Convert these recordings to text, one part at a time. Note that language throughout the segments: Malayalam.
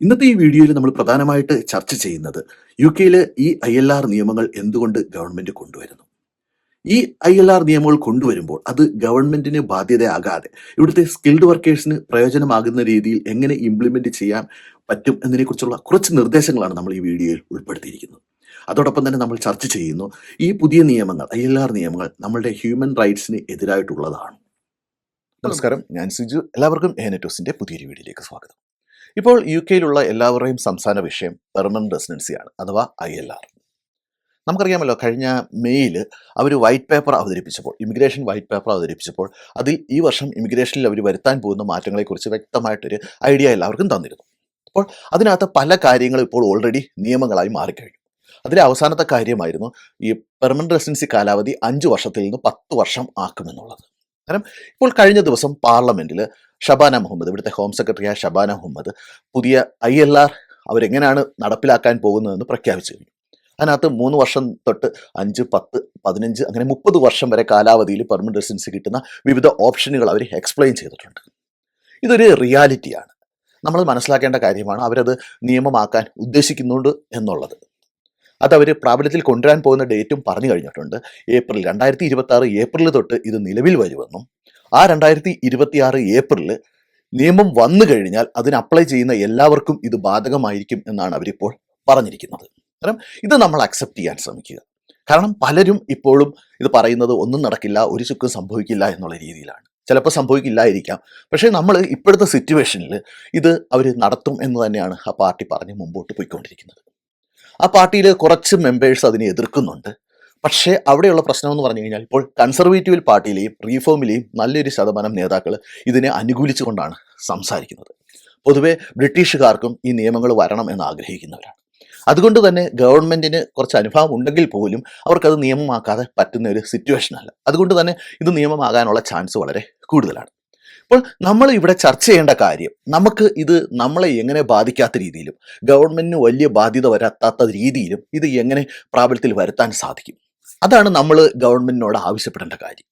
ഇന്നത്തെ ഈ വീഡിയോയിൽ നമ്മൾ പ്രധാനമായിട്ട് ചർച്ച ചെയ്യുന്നത് യു കെയിൽ ഈ ഐ എൽ ആർ നിയമങ്ങൾ എന്തുകൊണ്ട് ഗവൺമെന്റ് കൊണ്ടുവരുന്നു? ഈ ഐ എൽ ആർ നിയമങ്ങൾ കൊണ്ടുവരുമ്പോൾ അത് ഗവൺമെന്റിന് ബാധ്യതയാകാതെ ഇവിടുത്തെ സ്കിൽഡ് വർക്കേഴ്സിന് പ്രയോജനമാകുന്ന രീതിയിൽ എങ്ങനെ ഇംപ്ലിമെന്റ് ചെയ്യാൻ പറ്റും എന്നതിനെക്കുറിച്ചുള്ള കുറച്ച് നിർദ്ദേശങ്ങളാണ് നമ്മൾ ഈ വീഡിയോയിൽ ഉൾപ്പെടുത്തിയിരിക്കുന്നത്. അതോടൊപ്പം തന്നെ നമ്മൾ ചർച്ച ചെയ്യുന്നു ഈ പുതിയ നിയമങ്ങൾ ഐ എൽ ആർ നിയമങ്ങൾ നമ്മളുടെ ഹ്യൂമൻ റൈറ്റ്സിന് എതിരായിട്ടുള്ളതാണ്. നമസ്കാരം. ഞാൻ സിജു. എല്ലാവർക്കും എ നെറ്റോസിന്റെ പുതിയൊരു വീഡിയോയിലേക്ക് സ്വാഗതം. ഇപ്പോൾ യു കെയിലുള്ള എല്ലാവരുടെയും സംസ്ഥാന വിഷയം പെർമനന്റ് റെസിഡൻസിയാണ് അഥവാ ഐ എൽ ആർ നമുക്കറിയാമല്ലോ കഴിഞ്ഞ മെയ്യിൽ അവർ വൈറ്റ് പേപ്പർ അവതരിപ്പിച്ചപ്പോൾ ഇമിഗ്രേഷൻ വൈറ്റ് പേപ്പർ അവതരിപ്പിച്ചപ്പോൾ അതിൽ ഈ വർഷം ഇമിഗ്രേഷനിൽ അവർ വരുത്താൻ പോകുന്ന മാറ്റങ്ങളെക്കുറിച്ച് വ്യക്തമായിട്ടൊരു ഐഡിയ എല്ലാവർക്കും തന്നിരുന്നു. അപ്പോൾ അതിനകത്ത് പല കാര്യങ്ങളും ഇപ്പോൾ ഓൾറെഡി നിയമങ്ങളായി മാറിക്കഴിഞ്ഞു. അതിലെ അവസാനത്തെ കാര്യമായിരുന്നു ഈ പെർമനന്റ് റെസിഡൻസി കാലാവധി അഞ്ച് വർഷത്തിൽ നിന്ന് പത്ത് വർഷം ആക്കുമെന്നുള്ളത്. കാരണം ഇപ്പോൾ കഴിഞ്ഞ ദിവസം പാർലമെന്റിൽ ഷബാന മുഹമ്മദ് ഇവിടുത്തെ ഹോം സെക്രട്ടറിയായ ഷബാന മുഹമ്മദ് പുതിയ ഐ എൽ ആർ അവരെങ്ങനെയാണ് നടപ്പിലാക്കാൻ പോകുന്നതെന്ന് പ്രഖ്യാപിച്ചു കഴിഞ്ഞു അതിനകത്ത് മൂന്ന് വർഷം തൊട്ട് അഞ്ച് പത്ത് പതിനഞ്ച് അങ്ങനെ മുപ്പത് വർഷം വരെ കാലാവധിയിൽ പെർമനന്റ് റെസിഡൻസി കിട്ടുന്ന വിവിധ ഓപ്ഷനുകൾ അവർ എക്സ്പ്ലെയിൻ ചെയ്തിട്ടുണ്ട്. ഇതൊരു റിയാലിറ്റിയാണ് നമ്മൾ മനസ്സിലാക്കേണ്ട കാര്യമാണ് അവരത് നിയമമാക്കാൻ ഉദ്ദേശിക്കുന്നുണ്ട് എന്നുള്ളത്. അത് അവർ പ്രാബല്യത്തിൽ കൊണ്ടുവരാൻ പോകുന്ന ഡേറ്റും പറഞ്ഞു കഴിഞ്ഞിട്ടുണ്ട്. ഏപ്രിൽ രണ്ടായിരത്തി ഇരുപത്തി ആറ് ഏപ്രിൽ തൊട്ട് ഇത് നിലവിൽ വരുമെന്നും ആ രണ്ടായിരത്തി ഇരുപത്തിയാറ് ഏപ്രിലിൽ നിയമം വന്നു കഴിഞ്ഞാൽ അതിന് അപ്ലൈ ചെയ്യുന്ന എല്ലാവർക്കും ഇത് ബാധകമായിരിക്കും എന്നാണ് അവരിപ്പോൾ പറഞ്ഞിരിക്കുന്നത്. കാരണം ഇത് നമ്മൾ അക്സെപ്റ്റ് ചെയ്യാൻ ശ്രമിക്കുക. കാരണം പലരും ഇപ്പോഴും ഇത് പറയുന്നത് ഒന്നും നടക്കില്ല ഒരു ചുക്കും സംഭവിക്കില്ല എന്നുള്ള രീതിയിലാണ്. ചിലപ്പോൾ സംഭവിക്കില്ലായിരിക്കാം. പക്ഷേ നമ്മൾ ഇപ്പോഴത്തെ സിറ്റുവേഷനിൽ ഇത് അവർ നടത്തും എന്ന് തന്നെയാണ് ആ പാർട്ടി പറഞ്ഞ് മുമ്പോട്ട് പോയിക്കൊണ്ടിരിക്കുന്നത്. ആ പാർട്ടിയിൽ കുറച്ച് മെമ്പേഴ്സ് അതിനെ എതിർക്കുന്നുണ്ട്. പക്ഷേ അവിടെയുള്ള പ്രശ്നം എന്ന് പറഞ്ഞു കഴിഞ്ഞാൽ ഇപ്പോൾ കൺസർവേറ്റീവ് പാർട്ടിയിലെയും റീഫോമിലെയും നല്ലൊരു ശതമാനം നേതാക്കൾ ഇതിനെ അനുകൂലിച്ചുകൊണ്ടാണ് സംസാരിക്കുന്നത്. പൊതുവെ ബ്രിട്ടീഷുകാർക്കും ഈ നിയമങ്ങൾ വരണം എന്ന് ആഗ്രഹിക്കുന്നവരാണ്. അതുകൊണ്ട് തന്നെ ഗവൺമെന്റിന് കുറച്ച് അനുഭവം ഉണ്ടെങ്കിൽ പോലും അവർക്കത് നിയമമാക്കാതെ പറ്റുന്ന ഒരു സിറ്റുവേഷൻ അല്ല. അതുകൊണ്ട് തന്നെ ഇത് നിയമമാകാനുള്ള ചാൻസ് വളരെ കൂടുതലാണ്. അപ്പോൾ നമ്മൾ ഇവിടെ ചർച്ച ചെയ്യേണ്ട കാര്യം നമുക്ക് ഇത് നമ്മളെ എങ്ങനെ ബാധിക്കാത്ത രീതിയിലും ഗവൺമെന്റിന് വലിയ ബാധ്യത വരാത്താത്ത രീതിയിലും ഇത് എങ്ങനെ പ്രാബല്യത്തിൽ വരുത്താൻ സാധിക്കും? അതാണ് നമ്മൾ ഗവൺമെന്റിനോട് ആവശ്യപ്പെടേണ്ട കാര്യം.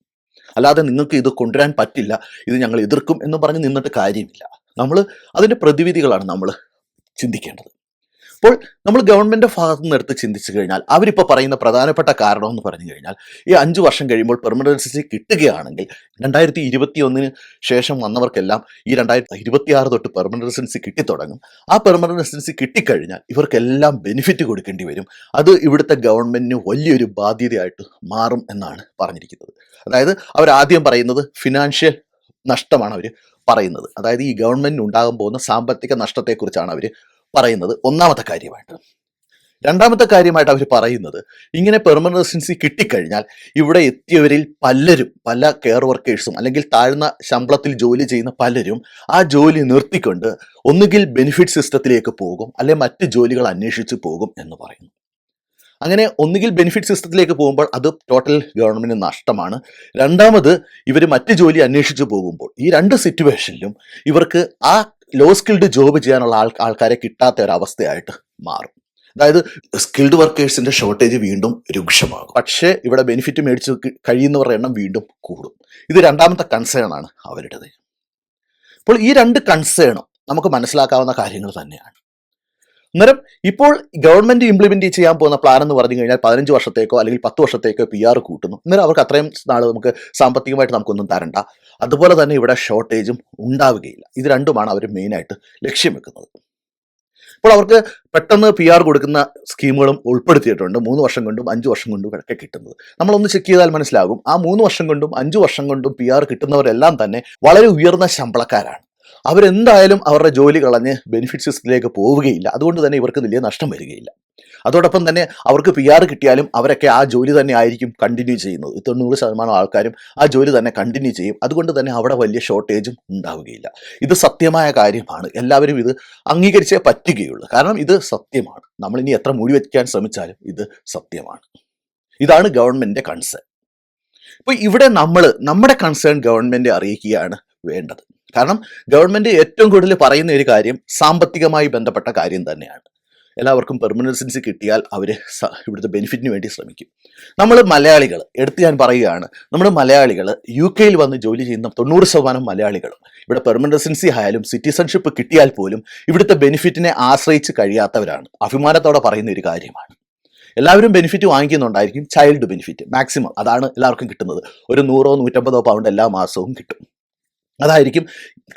അല്ലാതെ നിങ്ങൾക്ക് ഇത് കൊണ്ടുവരാൻ പറ്റില്ല ഇത് ഞങ്ങൾ എതിർക്കും എന്ന് പറഞ്ഞ് നിന്നിട്ട് കാര്യമില്ല. നമ്മൾ അതിന്റെ പ്രതിവിധികളാണ് നമ്മൾ ചിന്തിക്കേണ്ടത്. അപ്പോൾ നമ്മൾ ഗവൺമെന്റ് ഭാഗത്തു നിന്ന് എടുത്ത് ചിന്തിച്ചു കഴിഞ്ഞാൽ അവരിപ്പോൾ പറയുന്ന പ്രധാനപ്പെട്ട കാരണം എന്ന് പറഞ്ഞു കഴിഞ്ഞാൽ ഈ അഞ്ച് വർഷം കഴിയുമ്പോൾ പെർമനന്റ് റെസിഡൻസി കിട്ടുകയാണെങ്കിൽ രണ്ടായിരത്തി ഇരുപത്തി ഒന്നിന് ശേഷം വന്നവർക്കെല്ലാം ഈ രണ്ടായിരത്തി ഇരുപത്തി ആറ് തൊട്ട് പെർമനന്റ് റെസിഡൻസി കിട്ടിത്തുടങ്ങും. ആ പെർമനന്റ് റെസിഡൻസി കിട്ടിക്കഴിഞ്ഞാൽ ഇവർക്കെല്ലാം ബെനിഫിറ്റ് കൊടുക്കേണ്ടി വരും. അത് ഇവിടുത്തെ ഗവൺമെന്റിന് വലിയൊരു ബാധ്യതയായിട്ട് മാറും എന്നാണ് പറഞ്ഞിരിക്കുന്നത്. അതായത് അവർ ആദ്യം പറയുന്നത് ഫിനാൻഷ്യൽ നഷ്ടമാണ് അവർ പറയുന്നത്. അതായത് ഈ ഗവൺമെന്റിന് ഉണ്ടാകാൻ പോകുന്ന സാമ്പത്തിക നഷ്ടത്തെക്കുറിച്ചാണ് അവർ പറയുന്നത് ഒന്നാമത്തെ കാര്യമായിട്ട്. രണ്ടാമത്തെ കാര്യമായിട്ട് അവർ പറയുന്നത് ഇങ്ങനെ പെർമനന്റ് റെസിഡൻസി കിട്ടിക്കഴിഞ്ഞാൽ ഇവിടെ എത്തിയവരിൽ പലരും പല കെയർ വർക്കേഴ്സും അല്ലെങ്കിൽ താഴ്ന്ന ശമ്പളത്തിൽ ജോലി ചെയ്യുന്ന പലരും ആ ജോലി നിർത്തിക്കൊണ്ട് ഒന്നുകിൽ ബെനിഫിറ്റ് സിസ്റ്റത്തിലേക്ക് പോകും അല്ലെങ്കിൽ മറ്റ് ജോലികൾ അന്വേഷിച്ച് പോകും എന്ന് പറയുന്നു. അങ്ങനെ ഒന്നുകിൽ ബെനിഫിറ്റ് സിസ്റ്റത്തിലേക്ക് പോകുമ്പോൾ അത് ടോട്ടൽ ഗവൺമെന്റ് നഷ്ടമാണ്. രണ്ടാമത് ഇവർ മറ്റ് ജോലി അന്വേഷിച്ച് പോകുമ്പോൾ ഈ രണ്ട് സിറ്റുവേഷനിലും ഇവർക്ക് ആ ലോ സ്കിൽഡ് ജോബ് ചെയ്യാനുള്ള ആൾ ആൾക്കാരെ കിട്ടാത്ത ഒരു അവസ്ഥയായിട്ട് മാറും. അതായത് സ്കിൽഡ് വർക്കേഴ്സിന്റെ ഷോർട്ടേജ് വീണ്ടും രൂക്ഷമാകും. പക്ഷേ ഇവിടെ ബെനിഫിറ്റ് മേടിച്ച് കഴിയുന്നവരുടെ എണ്ണം വീണ്ടും കൂടും. ഇത് രണ്ടാമത്തെ കൺസേൺ ആണ് അവരുടേത്. അപ്പോൾ ഈ രണ്ട് കൺസേണും നമുക്ക് മനസ്സിലാക്കാവുന്ന കാര്യങ്ങൾ തന്നെയാണ്. അന്നേരം ഇപ്പോൾ ഗവൺമെന്റ് ഇംപ്ലിമെന്റ് ചെയ്യാൻ പോകുന്ന പ്ലാൻ എന്ന് പറഞ്ഞു കഴിഞ്ഞാൽ പതിനഞ്ച് വർഷത്തേക്കോ അല്ലെങ്കിൽ പത്ത് വർഷത്തേക്കോ പി ആർ കൂട്ടുന്നു. അന്നേരം അവർക്ക് അത്രയും നാൾ നമുക്ക് സാമ്പത്തികമായിട്ട് നമുക്കൊന്നും തരണ്ട. അതുപോലെ തന്നെ ഇവിടെ ഷോർട്ടേജും ഉണ്ടാവുകയില്ല. ഇത് രണ്ടുമാണ് അവർ മെയിനായിട്ട് ലക്ഷ്യം വെക്കുന്നത്. ഇപ്പോൾ അവർക്ക് പെട്ടെന്ന് പി ആർ കൊടുക്കുന്ന സ്കീമുകളും ഉൾപ്പെടുത്തിയിട്ടുണ്ട്. മൂന്ന് വർഷം കൊണ്ടും അഞ്ച് വർഷം കൊണ്ടും ഒക്കെ കിട്ടുന്നത്. നമ്മളൊന്ന് ചെക്ക് ചെയ്താൽ മനസ്സിലാകും. ആ മൂന്ന് വർഷം കൊണ്ടും അഞ്ച് വർഷം കൊണ്ടും പി ആർ കിട്ടുന്നവരെല്ലാം തന്നെ വളരെ ഉയർന്ന ശമ്പളക്കാരാണ്. അവരെന്തായാലും അവരുടെ ജോലി കളഞ്ഞ് ബെനിഫിറ്റ് സിസ്റ്റത്തിലേക്ക് പോവുകയില്ല. അതുകൊണ്ട് തന്നെ ഇവർക്ക് വലിയ നഷ്ടം വരികയില്ല. അതോടൊപ്പം തന്നെ അവർക്ക് പി ആർ കിട്ടിയാലും അവരൊക്കെ ആ ജോലി തന്നെ ആയിരിക്കും കണ്ടിന്യൂ ചെയ്യുന്നത്. തൊണ്ണൂറ് ശതമാനം ആൾക്കാരും ആ ജോലി തന്നെ കണ്ടിന്യൂ ചെയ്യും. അതുകൊണ്ട് തന്നെ അവിടെ വലിയ ഷോർട്ടേജും ഉണ്ടാവുകയില്ല. ഇത് സത്യമായ കാര്യമാണ്. എല്ലാവരും ഇത് അംഗീകരിച്ചേ പറ്റുകയുള്ളൂ. കാരണം ഇത് സത്യമാണ്. നമ്മൾ ഇനി എത്ര മൂടി വയ്ക്കാൻ ശ്രമിച്ചാലും ഇത് സത്യമാണ്. ഇതാണ് ഗവൺമെന്റിന്റെ കൺസേൺ ഇപ്പോൾ ഇവിടെ നമ്മൾ നമ്മുടെ കൺസേൺ ഗവൺമെന്റ് അറിയിക്കുകയാണ് വേണ്ടത്. കാരണം ഗവൺമെന്റ് ഏറ്റവും കൂടുതൽ പറയുന്ന ഒരു കാര്യം സാമ്പത്തികമായി ബന്ധപ്പെട്ട കാര്യം തന്നെയാണ്. എല്ലാവർക്കും പെർമനന്റ് കിട്ടിയാൽ അവർ ഇവിടുത്തെ ബെനിഫിറ്റിന് വേണ്ടി ശ്രമിക്കും. നമ്മൾ മലയാളികൾ എടുത്ത് ഞാൻ പറയുകയാണ് നമ്മൾ മലയാളികൾ യു കെയിൽ വന്ന് ജോലി ചെയ്യുന്ന തൊണ്ണൂറ് ശതമാനം മലയാളികളും ഇവിടെ പെർമനന്റ് ആയാലും സിറ്റിസൺഷിപ്പ് കിട്ടിയാൽ പോലും ഇവിടുത്തെ ബെനിഫിറ്റിനെ ആശ്രയിച്ച് കഴിയാത്തവരാണ്. അഭിമാനത്തോടെ പറയുന്ന ഒരു കാര്യമാണ്. എല്ലാവരും ബെനിഫിറ്റ് വാങ്ങിക്കുന്നുണ്ടായിരിക്കും ചൈൽഡ് ബെനിഫിറ്റ് മാക്സിമം അതാണ് എല്ലാവർക്കും കിട്ടുന്നത്. ഒരു നൂറോ നൂറ്റമ്പതോ പൗണ്ട് എല്ലാ മാസവും കിട്ടും. അതായിരിക്കും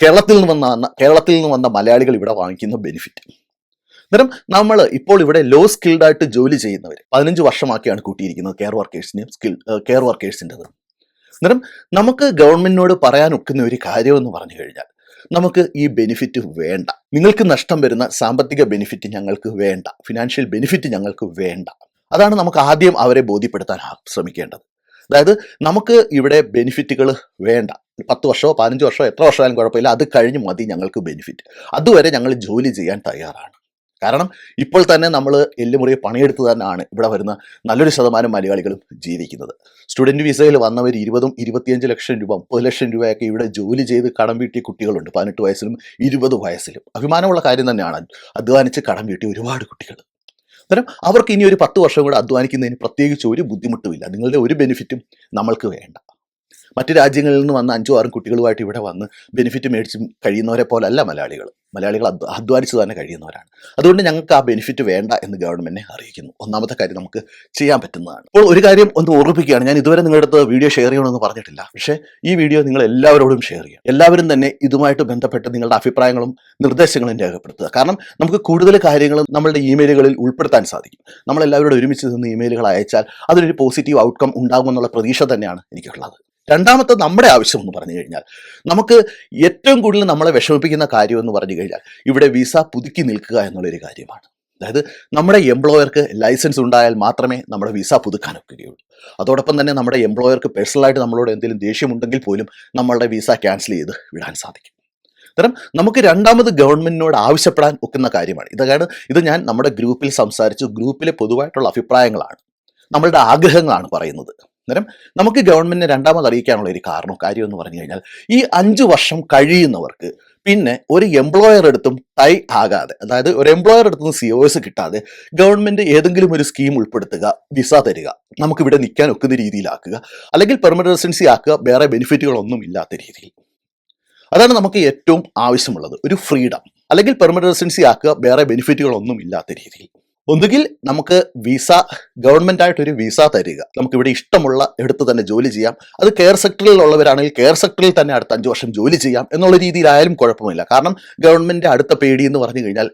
കേരളത്തിൽ നിന്ന് വന്ന കേരളത്തിൽ നിന്ന് വന്ന മലയാളികൾ ഇവിടെ വാങ്ങിക്കുന്ന ബെനിഫിറ്റ് അന്നേരം നമ്മൾ ഇപ്പോൾ ഇവിടെ ലോ സ്കിൽഡ് ആയിട്ട് ജോലി ചെയ്യുന്നവർ പതിനഞ്ച് വർഷമാക്കിയാണ് കൂട്ടിയിരിക്കുന്നത് കെയർ വർക്കേഴ്സിനെയും സ്കിൽ കെയർ വർക്കേഴ്സിന്റെത് അന്നേരം നമുക്ക് ഗവൺമെന്റിനോട് പറയാൻ ഒക്കുന്ന ഒരു കാര്യമെന്ന് പറഞ്ഞു കഴിഞ്ഞാൽ നമുക്ക് ഈ ബെനിഫിറ്റ് വേണ്ട. നിങ്ങൾക്ക് നഷ്ടം വരുന്ന സാമ്പത്തിക ബെനിഫിറ്റ് ഞങ്ങൾക്ക് വേണ്ട. ഫിനാൻഷ്യൽ ബെനിഫിറ്റ് ഞങ്ങൾക്ക് വേണ്ട. അതാണ് നമുക്ക് ആദ്യം അവരെ ബോധ്യപ്പെടുത്താൻ ശ്രമിക്കേണ്ടത്. അതായത് നമുക്ക് ഇവിടെ ബെനിഫിറ്റുകൾ വേണ്ട. പത്ത് വർഷമോ പതിനഞ്ച് വർഷമോ എത്ര വർഷമായാലും കുഴപ്പമില്ല. അത് കഴിഞ്ഞ് മതി ഞങ്ങൾക്ക് ബെനിഫിറ്റ് അതുവരെ ഞങ്ങൾ ജോലി ചെയ്യാൻ തയ്യാറാണ്. കാരണം ഇപ്പോൾ തന്നെ നമ്മൾ എല്ലുമുറി പണിയെടുത്ത് തന്നെയാണ് ഇവിടെ വരുന്ന നല്ലൊരു ശതമാനം മലയാളികളും ജീവിക്കുന്നത്. സ്റ്റുഡന്റ് വിസയിൽ വന്നവർ ഇരുപതും ഇരുപത്തിയഞ്ച് ലക്ഷം രൂപ മുപ്പത് ലക്ഷം രൂപയൊക്കെ ഇവിടെ ജോലി ചെയ്ത് കടം വീട്ടിയ കുട്ടികളുണ്ട്. പതിനെട്ട് വയസ്സിലും ഇരുപത് വയസ്സിലും. അഭിമാനമുള്ള കാര്യം തന്നെയാണ്. അധ്വാനിച്ച് കടം വീട്ടിയ ഒരുപാട് കുട്ടികൾ. അന്നേരം അവർക്ക് ഇനി ഒരു പത്ത് വർഷം കൂടെ അധ്വാനിക്കുന്നതിന് പ്രത്യേകിച്ച് ഒരു ബുദ്ധിമുട്ടുമില്ല. നിങ്ങളുടെ ഒരു ബെനിഫിറ്റും നമ്മൾക്ക് വേണ്ട. മറ്റ് രാജ്യങ്ങളിൽ നിന്ന് വന്ന അഞ്ചോ ആറും കുട്ടികളുമായിട്ട് ഇവിടെ വന്ന് ബെനിഫിറ്റ് മേടിച്ച് കഴിയുന്നവരെ പോലല്ല മലയാളികൾ. മലയാളികൾ അധ്വ- അധ്വാനിച്ച് തന്നെ കഴിയുന്നവരാണ്. അതുകൊണ്ട് ഞങ്ങൾക്ക് ആ ബെനിഫിറ്റ് വേണ്ട എന്ന് ഗവൺമെന്റിനെ അറിയിക്കുന്നു. ഒന്നാമത്തെ കാര്യം നമുക്ക് ചെയ്യാൻ പറ്റുന്നതാണ്. അപ്പോൾ ഒരു കാര്യം ഒന്ന് ഓർമ്മിപ്പിക്കുകയാണ്. ഞാൻ ഇതുവരെ നിങ്ങളുടെ അടുത്ത് വീഡിയോ ഷെയർ ചെയ്യണമെന്ന് പറഞ്ഞിട്ടില്ല. പക്ഷേ ഈ വീഡിയോ നിങ്ങൾ എല്ലാവരോടും ഷെയർ ചെയ്യുക. എല്ലാവരും തന്നെ ഇതുമായിട്ട് ബന്ധപ്പെട്ട് നിങ്ങളുടെ അഭിപ്രായങ്ങളും നിർദ്ദേശങ്ങളും രേഖപ്പെടുത്തുക. കാരണം നമുക്ക് കൂടുതൽ കാര്യങ്ങൾ നമ്മളുടെ ഇമെയിലുകളിൽ ഉൾപ്പെടുത്താൻ സാധിക്കും. നമ്മളെല്ലാവരോടും ഒരുമിച്ച് നിന്ന് ഇമെയിലുകൾ അയച്ചാൽ അതിനൊരു പോസിറ്റീവ് ഔട്ട്കം ഉണ്ടാകുമെന്നുള്ള പ്രതീക്ഷ തന്നെയാണ് എനിക്കുള്ളത്. രണ്ടാമത്തെ നമ്മുടെ ആവശ്യം എന്ന് പറഞ്ഞു കഴിഞ്ഞാൽ നമുക്ക് ഏറ്റവും കൂടുതൽ നമ്മളെ വിഷമിപ്പിക്കുന്ന കാര്യം എന്ന് പറഞ്ഞു കഴിഞ്ഞാൽ ഇവിടെ വിസ പുതുക്കി നിൽക്കുക എന്നുള്ളൊരു കാര്യമാണ്. അതായത് നമ്മുടെ എംപ്ലോയർക്ക് ലൈസൻസ് ഉണ്ടായാൽ മാത്രമേ നമ്മുടെ വിസ പുതുക്കാൻ ഒക്കുകയുള്ളൂ. അതോടൊപ്പം തന്നെ നമ്മുടെ എംപ്ലോയർക്ക് പേഴ്സണലായിട്ട് നമ്മളോട് എന്തെങ്കിലും ദേഷ്യമുണ്ടെങ്കിൽ പോലും നമ്മളുടെ വിസ ക്യാൻസൽ ചെയ്ത് വിടാൻ സാധിക്കും. അത്തരം നമുക്ക് രണ്ടാമത് ഗവൺമെന്റിനോട് ആവശ്യപ്പെടാൻ ഒക്കുന്ന കാര്യമാണ്. ഇതാണ് ഇത് ഞാൻ നമ്മുടെ ഗ്രൂപ്പിൽ സംസാരിച്ചു. ഗ്രൂപ്പിലെ പൊതുവായിട്ടുള്ള അഭിപ്രായങ്ങളാണ്. നമ്മളുടെ ആഗ്രഹങ്ങളാണ് പറയുന്നത്. അന്നേരം നമുക്ക് ഗവൺമെന്റിനെ രണ്ടാമത് അറിയിക്കാനുള്ള ഒരു കാരണം കാര്യം എന്ന് പറഞ്ഞു കഴിഞ്ഞാൽ ഈ അഞ്ച് വർഷം കഴിയുന്നവർക്ക് പിന്നെ ഒരു എംപ്ലോയർ എടുത്തും ടൈ ആകാതെ അതായത് ഒരു എംപ്ലോയർ എടുത്തും സി ഒസ് കിട്ടാതെ ഗവൺമെന്റ് ഏതെങ്കിലും ഒരു സ്കീം ഉൾപ്പെടുത്തുക വിസ തരിക നമുക്ക് ഇവിടെ നിൽക്കാൻ ഒക്കുന്ന രീതിയിലാക്കുക അല്ലെങ്കിൽ പെർമനന്റ് റെസിഡൻസി ആക്കുക വേറെ ബെനിഫിറ്റുകളൊന്നും ഇല്ലാത്ത രീതിയിൽ. അതാണ് നമുക്ക് ഏറ്റവും ആവശ്യമുള്ളത് ഒരു ഫ്രീഡം അല്ലെങ്കിൽ പെർമനന്റ് റെസിഡൻസി ആക്കുക വേറെ ബെനിഫിറ്റുകളൊന്നും ഇല്ലാത്ത രീതിയിൽ. ഒന്നുകിൽ നമുക്ക് വിസ ഗവൺമെന്റ് ആയിട്ട് ഒരു വിസ തരിക. നമുക്ക് ഇവിടെ ഇഷ്ടമുള്ള എടുത്ത് തന്നെ ജോലി ചെയ്യാം. അത് കെയർ സെക്ടറിൽ ഉള്ളവരാണെങ്കിൽ കെയർ സെക്ടറിൽ തന്നെ അടുത്ത അഞ്ച് വർഷം ജോലി ചെയ്യാം എന്നുള്ള രീതിയിലായാലും കുഴപ്പമില്ല കാരണം ഗവൺമെന്റ് അടുത്ത പേടി എന്ന് പറഞ്ഞു കഴിഞ്ഞാൽ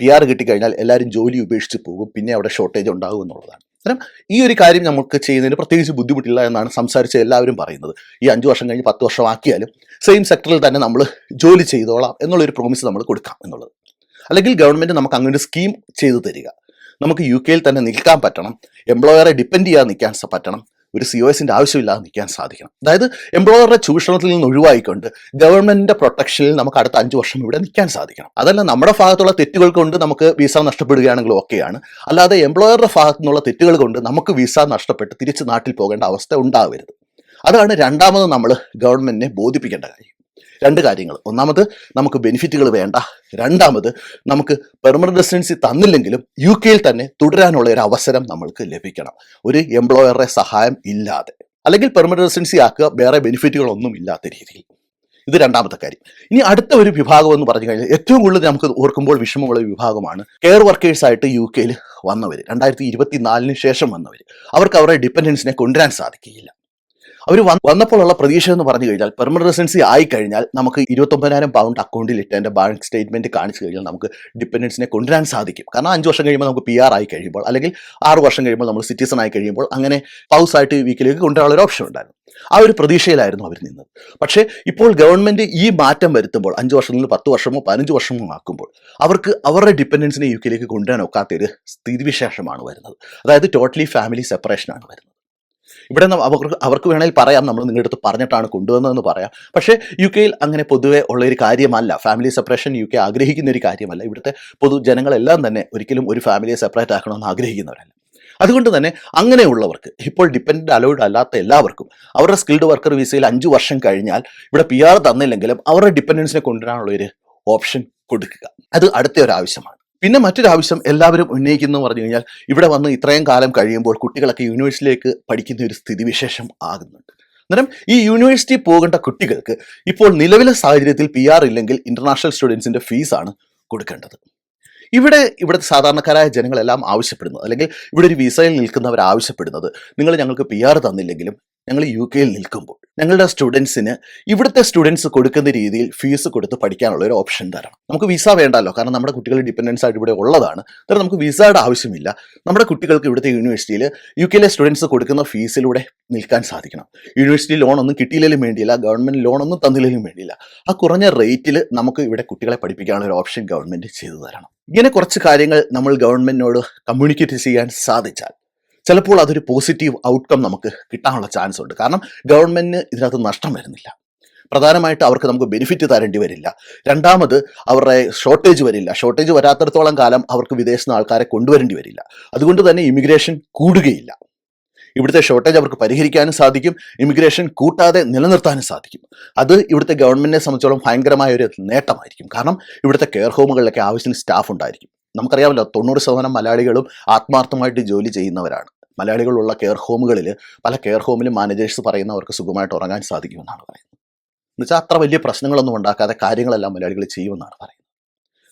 പി ആർ കിട്ടിക്കഴിഞ്ഞാൽ എല്ലാവരും ജോലി ഉപേക്ഷിച്ച് പോകും. പിന്നെ അവിടെ ഷോർട്ടേജ് ഉണ്ടാകും എന്നുള്ളതാണ്. അന്നേരം ഈ ഒരു കാര്യം നമുക്ക് ചെയ്യുന്നതിന് പ്രത്യേകിച്ച് ബുദ്ധിമുട്ടില്ല എന്നാണ് സംസാരിച്ച് എല്ലാവരും പറയുന്നത്. ഈ അഞ്ച് വർഷം കഴിഞ്ഞ് പത്ത് വർഷം ആക്കിയാലും സെയിം സെക്ടറിൽ തന്നെ നമ്മൾ ജോലി ചെയ്തോളാം എന്നുള്ളൊരു പ്രോമിസ് നമ്മൾ കൊടുക്കാം എന്നുള്ളത്. അല്ലെങ്കിൽ ഗവൺമെന്റ് നമുക്ക് അങ്ങനെ ഒരു സ്കീം ചെയ്തു തരിക. നമുക്ക് യു കെയിൽ തന്നെ നിൽക്കാൻ പറ്റണം. എംപ്ലോയറെ ഡിപ്പെൻഡ് ചെയ്യാതെ നിൽക്കാൻ പറ്റണം. ഒരു സി ഒ എസിന്റെ ആവശ്യമില്ലാതെ നിൽക്കാൻ സാധിക്കണം. അതായത് എംപ്ലോയറുടെ ചൂഷണത്തിൽ നിന്ന് ഒഴിവായിക്കൊണ്ട് ഗവൺമെന്റിന്റെ പ്രൊട്ടക്ഷനിൽ നമുക്ക് അടുത്ത അഞ്ച് വർഷം ഇവിടെ നിൽക്കാൻ സാധിക്കണം. അതല്ല നമ്മുടെ ഭാഗത്തുള്ള തെറ്റുകൾ കൊണ്ട് നമുക്ക് വിസ നഷ്ടപ്പെടുകയാണെങ്കിൽ ഓക്കെയാണ് അല്ലാതെ എംപ്ലോയറുടെ ഭാഗത്തു നിന്നുള്ള തെറ്റുകൾ കൊണ്ട് നമുക്ക് വിസ നഷ്ടപ്പെട്ട് തിരിച്ച് നാട്ടിൽ പോകേണ്ട അവസ്ഥ ഉണ്ടാവരുത്. അതാണ് രണ്ടാമത് നമ്മൾ ഗവൺമെന്റിനെ ബോധിപ്പിക്കേണ്ട കാര്യം. രണ്ട് കാര്യങ്ങൾ. ഒന്നാമത് നമുക്ക് ബെനിഫിറ്റുകൾ വേണ്ട. രണ്ടാമത് നമുക്ക് പെർമനന്റ് റെസിഡൻസി തന്നില്ലെങ്കിലും യു കെയിൽ തന്നെ തുടരാനുള്ള ഒരു അവസരം നമ്മൾക്ക് ലഭിക്കണം. ഒരു എംപ്ലോയറുടെ സഹായം ഇല്ലാതെ. അല്ലെങ്കിൽ പെർമനന്റ് റെസിഡൻസി ആക്കുക വേറെ ബെനിഫിറ്റുകളൊന്നും ഇല്ലാത്ത രീതിയിൽ. ഇത് രണ്ടാമത്തെ കാര്യം. ഇനി അടുത്ത ഒരു വിഭാഗം എന്ന് പറഞ്ഞു കഴിഞ്ഞാൽ ഏറ്റവും കൂടുതൽ നമുക്ക് ഓർക്കുമ്പോൾ വിഷമമുള്ള വിഭാഗമാണ് കെയർ വർക്കേഴ്സ് ആയിട്ട് യു കെയിൽ വന്നവർ രണ്ടായിരത്തി ഇരുപത്തിനാലിന് ശേഷം വന്നവർ അവർക്ക് അവരുടെ ഡിപ്പെൻഡൻസിനെ കൊണ്ടുവരാൻ സാധിക്കുകയില്ല. അവർ വന്നപ്പോൾ ഉള്ള പ്രതീക്ഷ എന്ന് പറഞ്ഞു കഴിഞ്ഞാൽ പെർമനന്റ് റെസിഡൻസി ആയി കഴിഞ്ഞാൽ നമുക്ക് ഇരുപത്തൊമ്പതിനായിരം പൗണ്ട് അക്കൗണ്ടിൽ ഇട്ട് എന്റെ ബാങ്ക് സ്റ്റേറ്റ്മെന്റ് കാണിച്ചു കഴിഞ്ഞാൽ നമുക്ക് ഡിപ്പെൻഡൻസിനെ കൊണ്ടുവരാൻ സാധിക്കും. കാരണം അഞ്ച് വർഷം കഴിയുമ്പോൾ നമുക്ക് പി ആർ ആയി കഴിയുമ്പോൾ അല്ലെങ്കിൽ ആറ് വർഷം കഴിയുമ്പോൾ നമ്മൾ സിറ്റിസൺ ആയി കഴിയുമ്പോൾ അങ്ങനെ പൗസ് ആയിട്ട് വീക്കിലേക്ക് കൊണ്ടുവരാനുള്ള ഒരു ഓപ്ഷൻ ഉണ്ടായിരുന്നു. ആ ഒരു പ്രതീക്ഷയിലായിരുന്നു അവർ നിന്നത്. പക്ഷേ ഇപ്പോൾ ഗവൺമെന്റ് ഈ മാറ്റം വരുത്തുമ്പോൾ അഞ്ച് വർഷം നിന്ന് പത്ത് വർഷമോ പതിനഞ്ച് വർഷമോ ആക്കുമ്പോൾ അവർക്ക് അവരുടെ ഡിപ്പെൻഡൻസിനെ യു കെയിലേക്ക് കൊണ്ടുവരാൻ ഒക്കാത്തൊരു സ്ഥിതിവിശേഷമാണ് വരുന്നത്. അതായത് ടോട്ടലി ഫാമിലി സെപ്പറേഷനാണ് വരുന്നത്. ഇവിടെ ന- അവർക്ക് വേണമെങ്കിൽ പറയാം നമ്മൾ നിങ്ങളുടെ അടുത്ത് പറഞ്ഞിട്ടാണ് കൊണ്ടുവന്നതെന്ന് പറയാം. പക്ഷേ യു കെയിൽ അങ്ങനെ പൊതുവെ ഉള്ള ഒരു കാര്യമല്ല. ഫാമിലി സെപ്പറേഷൻ യു കെ ആഗ്രഹിക്കുന്ന ഒരു കാര്യമല്ല. ഇവിടുത്തെ പൊതുജനങ്ങളെല്ലാം തന്നെ ഒരിക്കലും ഒരു ഫാമിലിയെ സെപ്പറേറ്റ് ആക്കണമെന്ന് ആഗ്രഹിക്കുന്നവരല്ല. അതുകൊണ്ട് തന്നെ അങ്ങനെയുള്ളവർക്ക് ഇപ്പോൾ ഡിപ്പെൻഡന്റ് അലൗഡ് അല്ലാത്ത എല്ലാവർക്കും അവരുടെ സ്കിൽഡ് വർക്കർ വിസയിൽ അഞ്ച് വർഷം കഴിഞ്ഞാൽ ഇവിടെ പി ആർ തന്നില്ലെങ്കിലും അവരുടെ ഡിപ്പെൻഡൻസിനെ കൊണ്ടുവരാനുള്ള ഒരു ഓപ്ഷൻ കൊടുക്കുക. അത് അടുത്ത ഒരു ആവശ്യമാണ്. പിന്നെ മറ്റൊരു ആവശ്യം എല്ലാവരും ഉന്നയിക്കുന്നു പറഞ്ഞു കഴിഞ്ഞാൽ ഇവിടെ വന്ന് ഇത്രയും കാലം കഴിയുമ്പോൾ കുട്ടികളൊക്കെ യൂണിവേഴ്സിറ്റിയിലേക്ക് പഠിക്കുന്ന ഒരു സ്ഥിതിവിശേഷം ആകുന്നുണ്ട്. അന്നേരം ഈ യൂണിവേഴ്സിറ്റി പോകേണ്ട കുട്ടികൾക്ക് ഇപ്പോൾ നിലവിലെ സാഹചര്യത്തിൽ പി ആർ ഇല്ലെങ്കിൽ ഇന്റർനാഷണൽ സ്റ്റുഡൻസിന്റെ ഫീസാണ് കൊടുക്കേണ്ടത്. ഇവിടെ ഇവിടുത്തെ സാധാരണക്കാരായ ജനങ്ങളെല്ലാം ആവശ്യപ്പെടുന്നത് അല്ലെങ്കിൽ ഇവിടെ ഒരു വിസയിൽ നിൽക്കുന്നവർ ആവശ്യപ്പെടുന്നത് നിങ്ങൾ ഞങ്ങൾക്ക് പി ആർ തന്നില്ലെങ്കിലും ഞങ്ങൾ യു കെയിൽ നിൽക്കുമ്പോൾ ഞങ്ങളുടെ സ്റ്റുഡൻസിന് ഇവിടുത്തെ സ്റ്റുഡൻസ് കൊടുക്കുന്ന രീതിയിൽ ഫീസ് കൊടുത്ത് പഠിക്കാനുള്ള ഒരു ഓപ്ഷൻ തരണം. നമുക്ക് വിസ വേണ്ടല്ലോ കാരണം നമ്മുടെ കുട്ടികൾ ഡിപ്പെൻഡൻസ് ആയിട്ട് ഇവിടെ ഉള്ളതാണ്. അത്ര നമുക്ക് വിസയുടെ ആവശ്യമില്ല. നമ്മുടെ കുട്ടികൾക്ക് ഇവിടുത്തെ യൂണിവേഴ്സിറ്റിയിൽ യു കെയിലെ സ്റ്റുഡൻസ് കൊടുക്കുന്ന ഫീസിലൂടെ നിൽക്കാൻ സാധിക്കണം. യൂണിവേഴ്സിറ്റി ലോൺ ഒന്നും കിട്ടിയില്ലെങ്കിലും വേണ്ടിയില്ല ഗവൺമെന്റ് ലോൺ ഒന്നും തന്നില്ലെങ്കിലും വേണ്ടിയില്ല. ആ കുറഞ്ഞ റേറ്റിൽ നമുക്ക് ഇവിടെ കുട്ടികളെ പഠിപ്പിക്കാനുള്ള ഒരു ഓപ്ഷൻ ഗവൺമെന്റ് ചെയ്തു തരണം. ഇങ്ങനെ കുറച്ച് കാര്യങ്ങൾ നമ്മൾ ഗവൺമെന്റിനോട് കമ്മ്യൂണിക്കേറ്റ് ചെയ്യാൻ സാധിച്ചാൽ ചിലപ്പോൾ അതൊരു പോസിറ്റീവ് ഔട്ട്കം നമുക്ക് കിട്ടാനുള്ള ചാൻസ് ഉണ്ട്. കാരണം ഗവൺമെന്റിന് ഇതിനകത്ത് നഷ്ടം വരുന്നില്ല. പ്രധാനമായിട്ട് അവർക്ക് നമുക്ക് ബെനിഫിറ്റ് തരേണ്ടി വരില്ല. രണ്ടാമത് അവരുടെ ഷോർട്ടേജ് വരില്ല. ഷോർട്ടേജ് വരാത്തിടത്തോളം കാലം അവർക്ക് വിദേശ ആൾക്കാരെ കൊണ്ടുവരേണ്ടി വരില്ല. അതുകൊണ്ട് തന്നെ ഇമിഗ്രേഷൻ കൂടുകയില്ല. ഇവിടുത്തെ ഷോർട്ടേജ് അവർക്ക് പരിഹരിക്കാനും സാധിക്കും. ഇമിഗ്രേഷൻ കൂട്ടാതെ നിലനിർത്താനും സാധിക്കും. അത് ഇവിടുത്തെ ഗവൺമെന്റിനെ സംബന്ധിച്ചോളം ഭയങ്കരമായ ഒരു നേട്ടമായിരിക്കും. കാരണം ഇവിടുത്തെ കെയർ ഹോമുകളിലൊക്കെ ആവശ്യത്തിന് സ്റ്റാഫ് ഉണ്ടായിരിക്കും. നമുക്കറിയാമല്ലോ തൊണ്ണൂറ് ശതമാനം മലയാളികളും ആത്മാർത്ഥമായിട്ട് ജോലി ചെയ്യുന്നവരാണ്. മലയാളികളുള്ള കെയർ ഹോമുകളിൽ പല കെയർ ഹോമിലും മാനേജേഴ്സ് പറയുന്നവർക്ക് സുഖമായിട്ട് ഉറങ്ങാൻ സാധിക്കുമെന്നാണ് പറയുന്നത്. എന്നുവെച്ചാൽ അത്ര വലിയ പ്രശ്നങ്ങളൊന്നും ഉണ്ടാക്കാതെ കാര്യങ്ങളെല്ലാം മലയാളികൾ ചെയ്യുമെന്നാണ് പറയുന്നത്.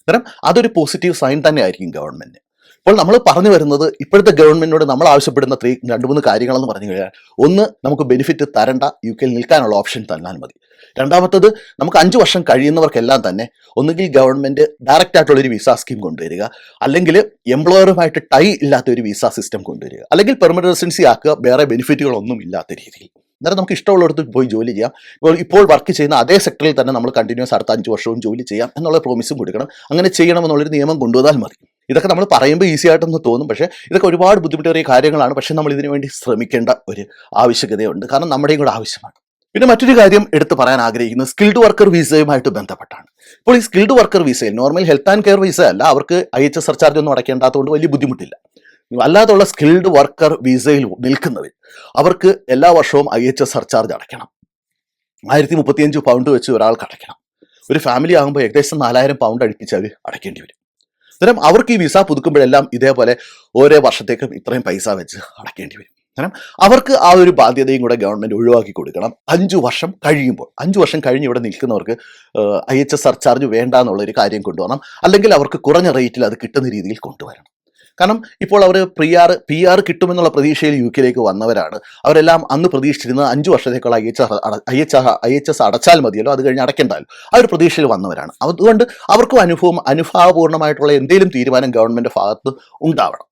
അന്നേരം അതൊരു പോസിറ്റീവ് സൈൻ തന്നെ ആയിരിക്കും ഗവൺമെന്റിന് ഇപ്പോൾ നമ്മൾ പറഞ്ഞു വരുന്നത് ഇപ്പോഴത്തെ ഗവൺമെന്റിനോട് നമ്മൾ ആവശ്യപ്പെടുന്ന ത്രീ രണ്ട് മൂന്ന് കാര്യങ്ങളെന്ന് പറഞ്ഞു കഴിഞ്ഞാൽ ഒന്ന് നമുക്ക് ബെനിഫിറ്റ് തരണ്ട യു കെയിൽ നിൽക്കാനുള്ള ഓപ്ഷൻ തന്നാൽ മതി. രണ്ടാമത്തത് നമുക്ക് അഞ്ച് വർഷം കഴിയുന്നവർക്കെല്ലാം തന്നെ ഒന്നുകിൽ ഗവൺമെന്റ് ഡയറക്റ്റ് ആയിട്ടുള്ള ഒരു വിസ സ്കീം കൊണ്ടുവരിക അല്ലെങ്കിൽ എംപ്ലോയറുമായിട്ട് ടൈ ഇല്ലാത്ത ഒരു വിസ സിസ്റ്റം കൊണ്ടുവരിക അല്ലെങ്കിൽ പെർമനന്റ് റെസിഡൻസി ആക്കുക വേറെ ബെനിഫിറ്റുകളൊന്നും ഇല്ലാത്ത രീതിയിൽ. അന്നേരം നമുക്ക് ഇഷ്ടമുള്ളിടത്ത് പോയി ജോലി ചെയ്യാം. ഇപ്പോൾ ഇപ്പോൾ വർക്ക് ചെയ്യുന്ന അതേ സെക്ടറിൽ തന്നെ നമ്മൾ കണ്ടിന്യൂസ് അടുത്ത അഞ്ച് വർഷവും ജോലി ചെയ്യാം എന്നുള്ള പ്രോമിസും കൊടുക്കണം. അങ്ങനെ ചെയ്യണം എന്നുള്ളൊരു നിയമം കൊണ്ടുവന്നാൽ മതി. ഇതൊക്കെ നമ്മൾ പറയുമ്പോൾ ഈസി ആയിട്ടൊന്ന് തോന്നും. പക്ഷേ ഇതൊക്കെ ഒരുപാട് ബുദ്ധിമുട്ടേറിയ കാര്യങ്ങളാണ്. പക്ഷേ നമ്മൾ ഇതിനു വേണ്ടി ശ്രമിക്കേണ്ട ഒരു ആവശ്യകതയുണ്ട്. കാരണം നമ്മുടെയും കൂടെ ആവശ്യമാണ്. പിന്നെ മറ്റൊരു കാര്യം എടുത്തു പറയാൻ ആഗ്രഹിക്കുന്നത് സ്കിൽഡ് വർക്കർ വിസയുമായിട്ട് ബന്ധപ്പെട്ടാണ്. ഇപ്പോൾ ഈ സ്കിൽഡ് വർക്കർ വിസയിൽ normal health and care visa അല്ല അവർക്ക് ഐ എച്ച് എസ് സർചാർജ് ഒന്നും അടയ്ക്കേണ്ടാത്തതുകൊണ്ട് വലിയ ബുദ്ധിമുട്ടില്ല. അല്ലാതുള്ള സ്കിൽഡ് വർക്കർ വിസയിൽ നിൽക്കുന്നവർ അവർക്ക് എല്ലാ വർഷവും ഐ എച്ച് എസ് സർചാർജ് അടയ്ക്കണം. ആയിരത്തി മുപ്പത്തിയഞ്ച് പൗണ്ട് വെച്ച് ഒരാൾക്ക് അടയ്ക്കണം. ഒരു ഫാമിലി ആകുമ്പോൾ ഏകദേശം നാലായിരം പൗണ്ട് അടുപ്പിച്ച് അവർ അടയ്ക്കേണ്ടി വരും. അന്നേരം അവർക്ക് ഈ വിസ പുതുക്കുമ്പോഴെല്ലാം ഇതേപോലെ ഓരോ വർഷത്തേക്കും ഇത്രയും പൈസ വെച്ച് അടയ്ക്കേണ്ടി വരും. കാരണം അവർക്ക് ആ ഒരു ബാധ്യതയും കൂടെ ഗവൺമെന്റ് ഒഴിവാക്കി കൊടുക്കണം. അഞ്ചു വർഷം കഴിയുമ്പോൾ അഞ്ചു വർഷം കഴിഞ്ഞ് ഇവിടെ നിൽക്കുന്നവർക്ക് ഐ എച്ച് എസ് സർചാർജ് വേണ്ട എന്നുള്ളൊരു കാര്യം കൊണ്ടുവരണം. അല്ലെങ്കിൽ അവർക്ക് കുറഞ്ഞ റേറ്റിൽ അത് കിട്ടുന്ന രീതിയിൽ കൊണ്ടുവരണം. കാരണം ഇപ്പോൾ അവർ പി ആർ പി ആർ കിട്ടുമെന്നുള്ള പ്രതീക്ഷയിൽ യു കെയിലേക്ക് വന്നവരാണ്. അവരെല്ലാം അന്ന് പ്രതീക്ഷിച്ചിരുന്നത് അഞ്ച് വർഷത്തേക്കുള്ള I H I H I H S അടച്ചാൽ മതിയല്ലോ അത് കഴിഞ്ഞ് അടയ്ക്കണ്ടല്ലോ. ആ ഒരു പ്രതീക്ഷയിൽ വന്നവരാണ്. അതുകൊണ്ട് അവർക്കും അനുഭവം അനുഭാവപൂർണമായിട്ടുള്ള എന്തെങ്കിലും തീരുമാനം ഗവൺമെന്റ് ഭാഗത്ത് ഉണ്ടാവണം.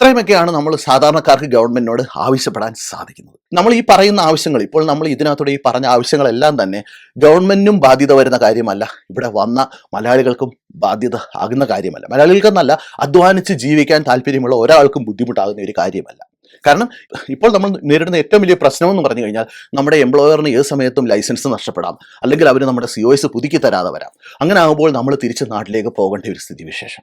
ഇത്രയുമൊക്കെയാണ് നമ്മൾ സാധാരണക്കാർക്ക് ഗവൺമെന്റിനോട് ആവശ്യപ്പെടാൻ സാധിക്കുന്നത്. നമ്മൾ ഈ പറയുന്ന ആവശ്യങ്ങൾ ഇപ്പോൾ നമ്മൾ ഇതിനകത്തൂടെ ഈ പറഞ്ഞ ആവശ്യങ്ങളെല്ലാം തന്നെ ഗവൺമെന്റിനും ബാധ്യത വരുന്ന കാര്യമല്ല. ഇവിടെ വന്ന മലയാളികൾക്കും ബാധ്യത ആകുന്ന കാര്യമല്ല. മലയാളികൾക്കെന്നല്ല അധ്വാനിച്ച് ജീവിക്കാൻ താല്പര്യമുള്ള ഒരാൾക്കും ബുദ്ധിമുട്ടാകുന്ന ഒരു കാര്യമല്ല. കാരണം ഇപ്പോൾ നമ്മൾ നേരിടുന്ന ഏറ്റവും വലിയ പ്രശ്നം എന്ന് പറഞ്ഞു കഴിഞ്ഞാൽ നമ്മുടെ എംപ്ലോയറിന് ഏത് സമയത്തും ലൈസൻസ് നഷ്ടപ്പെടാം. അല്ലെങ്കിൽ അവർ നമ്മുടെ സി ഒ എസ് പുതുക്കി തരാതെ വരാം. അങ്ങനെ ആകുമ്പോൾ നമ്മൾ തിരിച്ച് നാട്ടിലേക്ക് പോകേണ്ട ഒരു സ്ഥിതിവിശേഷം.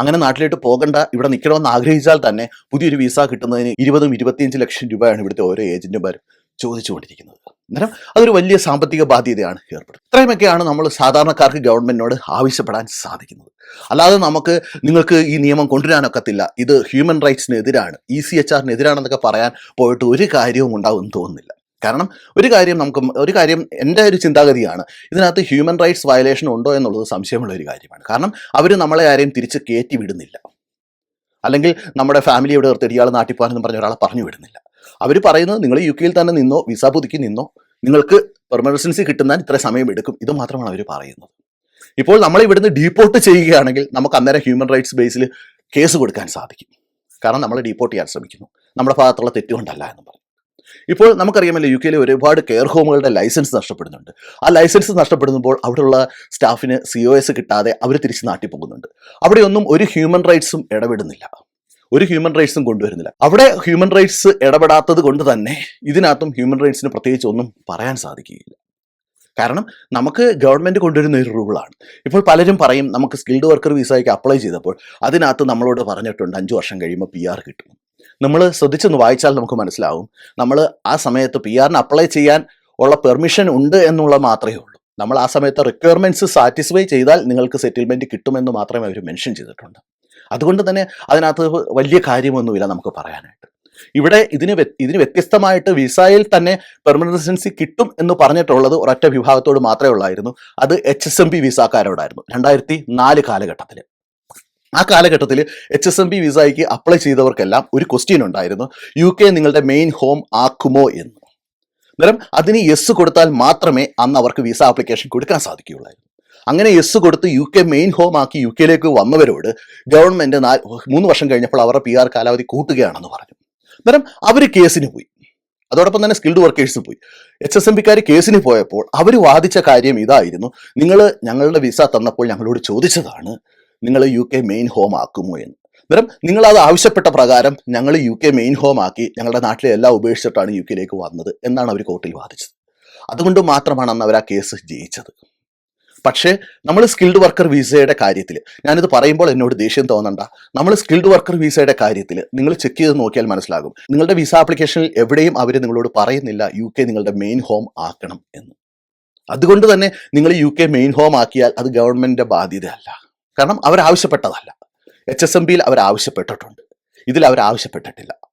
അങ്ങനെ നാട്ടിലേക്ക് പോകണ്ട ഇവിടെ നിൽക്കണമെന്ന് ആഗ്രഹിച്ചാൽ തന്നെ പുതിയൊരു വിസ കിട്ടുന്നതിന് ഇരുപതും ഇരുപത്തിയഞ്ച് ലക്ഷം രൂപയാണ് ഇവിടുത്തെ ഓരോ ഏജന്റുമാർ ചോദിച്ചുകൊണ്ടിരിക്കുന്നത്. അന്നേരം അതൊരു വലിയ സാമ്പത്തിക ബാധ്യതയാണ് ഏർപ്പെടുന്നത് ഇത്രയുമൊക്കെയാണ് നമ്മൾ സാധാരണക്കാർക്ക് ഗവൺമെന്റിനോട് ആവശ്യപ്പെടാൻ സാധിക്കുന്നത്. അല്ലാതെ നമുക്ക് നിങ്ങൾക്ക് ഈ നിയമം കൊണ്ടുവരാനൊക്കത്തില്ല. ഇത് ഹ്യൂമൻ റൈറ്റ്സിനെതിരാണ് ഇ സി എച്ച് ആറിനെതിരാണെന്നൊക്കെ പറയാൻ പോയിട്ട് ഒരു കാര്യവും ഉണ്ടാവും തോന്നുന്നില്ല. കാരണം ഒരു കാര്യം നമുക്ക് ഒരു കാര്യം എന്റെ ഒരു ചിന്താഗതിയാണ്. ഇതിനകത്ത് ഹ്യൂമൻ റൈറ്റ്സ് വയലേഷൻ ഉണ്ടോ എന്നുള്ളത് സംശയമുള്ള ഒരു കാര്യമാണ്. കാരണം അവർ നമ്മളെ ആരെയും തിരിച്ച് കയറ്റി വിടുന്നില്ല. അല്ലെങ്കിൽ നമ്മുടെ ഫാമിലി ഇവിടെ നിർത്തിയിട്ട് ഇയാൾ നാട്ടിൽ പോകാനെന്ന് പറഞ്ഞ ഒരാളെ പറഞ്ഞു വിടുന്നില്ല. അവർ പറയുന്നത് നിങ്ങൾ യു കെയിൽ തന്നെ നിന്നോ വിസ പുതുക്കി നിന്നോ നിങ്ങൾക്ക് പെർമനൻസി കിട്ടുന്ന ഇത്ര സമയം എടുക്കും. ഇത് മാത്രമാണ് അവർ പറയുന്നത്. ഇപ്പോൾ നമ്മൾ ഇവിടുന്ന് ഡീപ്പോർട്ട് ചെയ്യുകയാണെങ്കിൽ നമുക്ക് അന്നേരം ഹ്യൂമൻ റൈറ്റ്സ് ബേസിൽ കേസ് കൊടുക്കാൻ സാധിക്കും. കാരണം നമ്മൾ ഡീപ്പോർട്ട് ചെയ്യാൻ ശ്രമിക്കുന്നു. നമ്മുടെ ഭാഗത്തുള്ള തെറ്റുകൊണ്ടല്ല എന്ന് പറഞ്ഞു. ഇപ്പോൾ നമുക്കറിയാമല്ലോ യു കെയിലെ ഒരുപാട് കെയർ ഹോമുകളുടെ ലൈസൻസ് നഷ്ടപ്പെടുന്നുണ്ട്. ആ ലൈസൻസ് നഷ്ടപ്പെടുമ്പോൾ അവിടെയുള്ള സ്റ്റാഫിന് സി ഒ എസ് കിട്ടാതെ അവർ തിരിച്ച് നാട്ടിൽ പോകുന്നുണ്ട്. അവിടെയൊന്നും ഒരു ഹ്യൂമൻ റൈറ്റ്സും ഇടപെടുന്നില്ല. ഒരു ഹ്യൂമൻ റൈറ്റ്സും കൊണ്ടുവരുന്നില്ല. അവിടെ ഹ്യൂമൻ റൈറ്റ്സ് ഇടപെടാത്തത് കൊണ്ട് തന്നെ ഇതിനകത്തും ഹ്യൂമൻ റൈറ്റ്സിന് പ്രത്യേകിച്ച് ഒന്നും പറയാൻ സാധിക്കുകയില്ല. കാരണം നമുക്ക് ഗവൺമെന്റ് കൊണ്ടുവരുന്ന ഒരു റൂളാണ് ഇപ്പോൾ പലരും പറയും നമുക്ക് സ്കിൽഡ് വർക്കർ വിസയ്ക്ക് അപ്ലൈ ചെയ്തപ്പോൾ അതിനകത്ത് നമ്മളോട് പറഞ്ഞിട്ടുണ്ട് അഞ്ച് വർഷം കഴിയുമ്പോൾ പി ആർ കിട്ടും. നമ്മൾ ശ്രദ്ധിച്ചൊന്ന് വായിച്ചാൽ നമുക്ക് മനസ്സിലാവും. നമ്മൾ ആ സമയത്ത് പി ആറിന് അപ്ലൈ ചെയ്യാൻ ഉള്ള പെർമിഷൻ ഉണ്ട് എന്നുള്ള മാത്രമേ ഉള്ളൂ. നമ്മൾ ആ സമയത്ത് റിക്വയർമെന്റ്സ് സാറ്റിസ്ഫൈ ചെയ്താൽ നിങ്ങൾക്ക് സെറ്റിൽമെന്റ് കിട്ടുമെന്ന് മാത്രമേ അവർ മെൻഷൻ ചെയ്തിട്ടുണ്ട്. അതുകൊണ്ട് തന്നെ അതിനകത്ത് വലിയ കാര്യമൊന്നുമില്ല നമുക്ക് പറയാനായിട്ട്. ഇവിടെ ഇതിന് ഇതിന് വ്യത്യസ്തമായിട്ട് വിസയിൽ തന്നെ പെർമനന്റ് റെസിഡൻസി കിട്ടും എന്ന് പറഞ്ഞിട്ടുള്ളത് ഒരൊറ്റ വിഭാഗത്തോട് മാത്രമേ ഉള്ളായിരുന്നു. അത് എച്ച് എസ് എം പി വിസാക്കാരോടായിരുന്നു രണ്ടായിരത്തി നാല് കാലഘട്ടത്തിൽ ആ കാലഘട്ടത്തിൽ എച്ച് എസ് എം പി വിസയ്ക്ക് അപ്ലൈ ചെയ്തവർക്കെല്ലാം ഒരു ക്വസ്റ്റ്യൻ ഉണ്ടായിരുന്നു. യു കെ നിങ്ങളുടെ മെയിൻ ഹോം ആക്കുമോ എന്ന്. അന്നേരം അതിന് യെസ് കൊടുത്താൽ മാത്രമേ അന്ന് അവർക്ക് വിസ ആപ്ലിക്കേഷൻ കൊടുക്കാൻ സാധിക്കുകയുള്ളായിരുന്നു. അങ്ങനെ യെസ് കൊടുത്ത് യു കെ മെയിൻ ഹോം ആക്കി യു കെയിലേക്ക് വന്നവരോട് ഗവൺമെന്റ് നാല് മൂന്ന് വർഷം കഴിഞ്ഞപ്പോൾ അവരുടെ പി ആർ കാലാവധി കൂട്ടുകയാണെന്ന് പറഞ്ഞു. അന്നേരം അവർ കേസിന് പോയി. അതോടൊപ്പം തന്നെ സ്കിൽഡ് വർക്കേഴ്സ് പോയി. എച്ച് എസ് എം പിക്കാർ കേസിന് പോയപ്പോൾ അവർ വാദിച്ച കാര്യം ഇതായിരുന്നു. നിങ്ങൾ ഞങ്ങളുടെ വിസ തന്നപ്പോൾ ഞങ്ങളോട് ചോദിച്ചതാണ് നിങ്ങൾ യു കെ മെയിൻ ഹോം ആക്കുമോ എന്ന്. അന്നേരം നിങ്ങൾ അത് ആവശ്യപ്പെട്ട പ്രകാരം ഞങ്ങൾ യു കെ മെയിൻ ഹോം ആക്കി ഞങ്ങളുടെ നാട്ടിലെ എല്ലാം ഉപേക്ഷിച്ചിട്ടാണ് യു കെയിലേക്ക് വന്നത് എന്നാണ് അവർ കോർട്ടിൽ വാദിച്ചത്. അതുകൊണ്ട് മാത്രമാണ് അന്ന് അവർ ആ കേസ് ജയിച്ചത്. പക്ഷേ നമ്മൾ സ്കിൽഡ് വർക്കർ വിസയുടെ കാര്യത്തിൽ ഞാനിത് പറയുമ്പോൾ എന്നോട് ദേഷ്യം തോന്നണ്ട. നമ്മൾ സ്കിൽഡ് വർക്കർ വിസയുടെ കാര്യത്തിൽ നിങ്ങൾ ചെക്ക് ചെയ്ത് നോക്കിയാൽ മനസ്സിലാകും. നിങ്ങളുടെ വിസ ആപ്ലിക്കേഷനിൽ എവിടെയും അവർ നിങ്ങളോട് പറയുന്നില്ല യു കെ നിങ്ങളുടെ മെയിൻ ഹോം ആക്കണം എന്ന്. അതുകൊണ്ട് തന്നെ നിങ്ങൾ യു കെ മെയിൻ ഹോം ആക്കിയാൽ അത് ഗവൺമെന്റിന്റെ ബാധ്യതയല്ല. കാരണം അവരാവശ്യപ്പെട്ടതല്ല എച്ച് എസ് എം ബിയിൽ അവർ ആവശ്യപ്പെട്ടിട്ടുണ്ട്. ഇതിൽ അവർ ആവശ്യപ്പെട്ടിട്ടില്ല.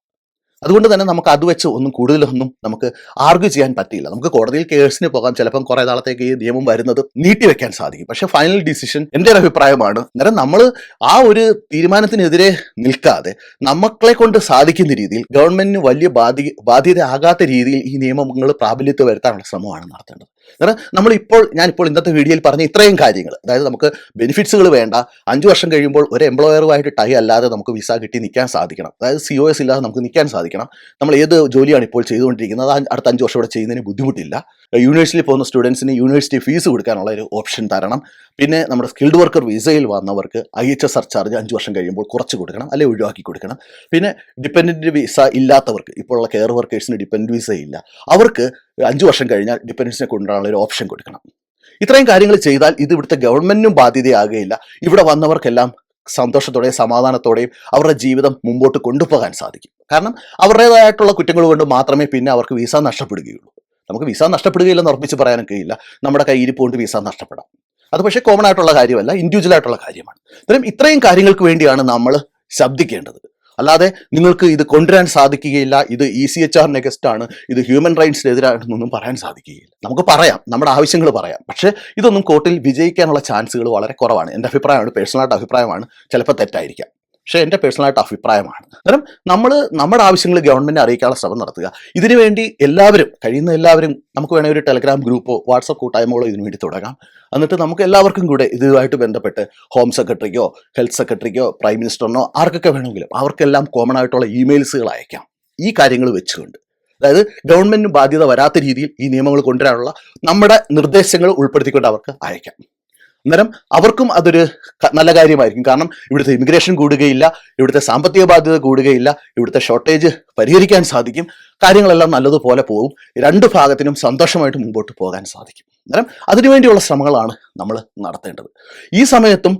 അതുകൊണ്ട് തന്നെ നമുക്ക് അത് വെച്ച് ഒന്നും കൂടുതലൊന്നും നമുക്ക് ആർഗ്യൂ ചെയ്യാൻ പറ്റിയില്ല. നമുക്ക് കോടതിയിൽ കേസിന് പോകാം. ചിലപ്പം കുറേ നാളത്തേക്ക് ഈ നിയമം വരുന്നത് നീട്ടിവെക്കാൻ സാധിക്കും. പക്ഷെ ഫൈനൽ ഡിസിഷൻ എന്റെ ഒരു അഭിപ്രായമാണ്. അന്നേരം നമ്മൾ ആ ഒരു തീരുമാനത്തിനെതിരെ നിൽക്കാതെ നമ്മളെ കൊണ്ട് സാധിക്കുന്ന രീതിയിൽ ഗവൺമെന്റിന് വലിയ ബാധി ബാധ്യത ആകാത്ത രീതിയിൽ ഈ നിയമങ്ങൾ പ്രാബല്യത്തിൽ വരുത്താനുള്ള ശ്രമമാണ് നടത്തേണ്ടത്. അന്നേരം നമ്മളിപ്പോൾ ഞാനിപ്പോൾ ഇന്നത്തെ വീഡിയോയിൽ പറഞ്ഞ ഇത്രയും കാര്യങ്ങൾ. അതായത് നമുക്ക് ബെനിഫിറ്റ്സുകൾ വേണ്ട. അഞ്ച് വർഷം കഴിയുമ്പോൾ ഒരു എംപ്ലോയറുമായിട്ട് ടൈ അല്ലാതെ നമുക്ക് വിസ കിട്ടി നിൽക്കാൻ സാധിക്കണം. അതായത് സി ഒ എസ് ഇല്ലാതെ നമുക്ക് നിൽക്കാൻ സാധിക്കണം. നമ്മൾ ഏത് ജോലിയാണ് ഇപ്പോൾ ചെയ്തുകൊണ്ടിരിക്കുന്നത്? അടുത്ത അഞ്ച് വർഷം ഇവിടെ ചെയ്യുന്നതിന് ബുദ്ധിമുട്ടില്ല. യൂണിവേഴ്സിറ്റിയിൽ പോകുന്ന സ്റ്റുഡൻസിന് യൂണിവേഴ്സിറ്റി ഫീസ് കൊടുക്കാനുള്ള ഒരു ഓപ്ഷൻ തരണം. പിന്നെ നമ്മുടെ സ്കിൽഡ് വർക്കർ വിസയിൽ വന്നവർക്ക് ഐ എച്ച് എസ് സർചാർജ് അഞ്ച് വർഷം കഴിയുമ്പോൾ കുറച്ച് കൊടുക്കണം അല്ലെങ്കിൽ ഒഴിവാക്കി കൊടുക്കണം. പിന്നെ ഡിപ്പെൻഡന്റ് വിസ ഇല്ലാത്തവർക്ക് ഇപ്പോഴുള്ള കെയർ വർക്കേഴ്സിന് ഡിപ്പെൻഡന്റ് വിസ ഇല്ല. അവർക്ക് അഞ്ച് വർഷം കഴിഞ്ഞാൽ ഡിപ്പെൻഡൻസിനെ കൊണ്ടുവരാനുള്ള ഒരു ഓപ്ഷൻ കൊടുക്കണം. ഇത്രയും കാര്യങ്ങൾ ചെയ്താൽ ഇത് ഇവിടുത്തെ ഗവൺമെന്റിനും ബാധ്യതയാകുകയില്ല. ഇവിടെ വന്നവർക്കെല്ലാം സന്തോഷത്തോടെയും സമാധാനത്തോടെയും അവരുടെ ജീവിതം മുമ്പോട്ട് കൊണ്ടുപോകാൻ സാധിക്കും. കാരണം അവരുടേതായിട്ടുള്ള കുറ്റങ്ങൾ കൊണ്ട് മാത്രമേ പിന്നെ അവർക്ക് വിസ നഷ്ടപ്പെടുകയുള്ളൂ. നമുക്ക് വിസ നഷ്ടപ്പെടുകയില്ലെന്ന് ഉറപ്പിച്ച് പറയാനും കഴിയില്ല. നമ്മുടെ കയ്യിൽ പോയിട്ട് വിസ നഷ്ടപ്പെടാം. അത് പക്ഷേ കോമൺ ആയിട്ടുള്ള കാര്യമല്ല ഇൻഡിവിജ്വൽ ആയിട്ടുള്ള കാര്യമാണ്. അന്നേരം ഇത്രയും കാര്യങ്ങൾക്ക് വേണ്ടിയാണ് നമ്മൾ ശബ്ദിക്കേണ്ടത്. അല്ലാതെ നിങ്ങൾക്ക് ഇത് കൊണ്ടുവരാൻ സാധിക്കുകയില്ല ഇത് ഇ സി എച്ച് ആർ നെഗസ്റ്റ് ആണ് ഇത് ഹ്യൂമൻ റൈറ്റ്സിനെതിരാണെന്നൊന്നും പറയാൻ സാധിക്കുകയില്ല. നമുക്ക് പറയാം നമ്മുടെ ആവശ്യങ്ങൾ പറയാം. പക്ഷേ ഇതൊന്നും കോർട്ടിൽ വിജയിക്കാനുള്ള ചാൻസുകൾ വളരെ കുറവാണ്. എന്റെ അഭിപ്രായമാണ് പേഴ്സണലായിട്ട് അഭിപ്രായമാണ് ചിലപ്പോൾ തെറ്റായിരിക്കാം. പക്ഷേ എന്റെ പേഴ്സണലായിട്ട് അഭിപ്രായമാണ്. കാരണം നമ്മൾ നമ്മുടെ ആവശ്യങ്ങൾ ഗവൺമെന്റ് അറിയിക്കാനുള്ള ശ്രമം നടത്തുക. ഇതിനുവേണ്ടി എല്ലാവരും കഴിയുന്ന എല്ലാവരും നമുക്ക് വേണമെങ്കിൽ ഒരു ടെലഗ്രാം ഗ്രൂപ്പോ വാട്സപ്പ് കൂട്ടായ്മകളോ ഇതിനു വേണ്ടി തുടങ്ങാം. എന്നിട്ട് നമുക്ക് എല്ലാവർക്കും കൂടെ ഇതുമായിട്ട് ബന്ധപ്പെട്ട് ഹോം സെക്രട്ടറിക്കോ ഹെൽത്ത് സെക്രട്ടറിക്കോ പ്രൈം മിനിസ്റ്ററിനോ ആർക്കൊക്കെ വേണമെങ്കിലും അവർക്കെല്ലാം കോമൺ ആയിട്ടുള്ള ഇമെയിൽസുകൾ അയക്കാം. ഈ കാര്യങ്ങൾ വെച്ചുകൊണ്ട്. അതായത് ഗവൺമെന്റിന് ബാധ്യത വരാത്ത രീതിയിൽ ഈ നിയമങ്ങൾ കൊണ്ടുവരാനുള്ള നമ്മുടെ നിർദ്ദേശങ്ങൾ ഉൾപ്പെടുത്തിക്കൊണ്ട് അവർക്ക് അയക്കാം. അന്നേരം അവർക്കും അതൊരു നല്ല കാര്യമായിരിക്കും. കാരണം ഇവിടുത്തെ ഇമിഗ്രേഷൻ കൂടുകയില്ല ഇവിടുത്തെ സാമ്പത്തിക ബാധ്യത കൂടുകയില്ല ഇവിടുത്തെ ഷോർട്ടേജ് പരിഹരിക്കാൻ സാധിക്കും കാര്യങ്ങളെല്ലാം നല്ലതുപോലെ പോകും. രണ്ട് ഭാഗത്തിനും സന്തോഷമായിട്ട് മുമ്പോട്ട് പോകാൻ സാധിക്കും. അന്നേരം അതിനുവേണ്ടിയുള്ള ശ്രമങ്ങളാണ് നമ്മൾ നടത്തേണ്ടത്. ഈ സമയത്തും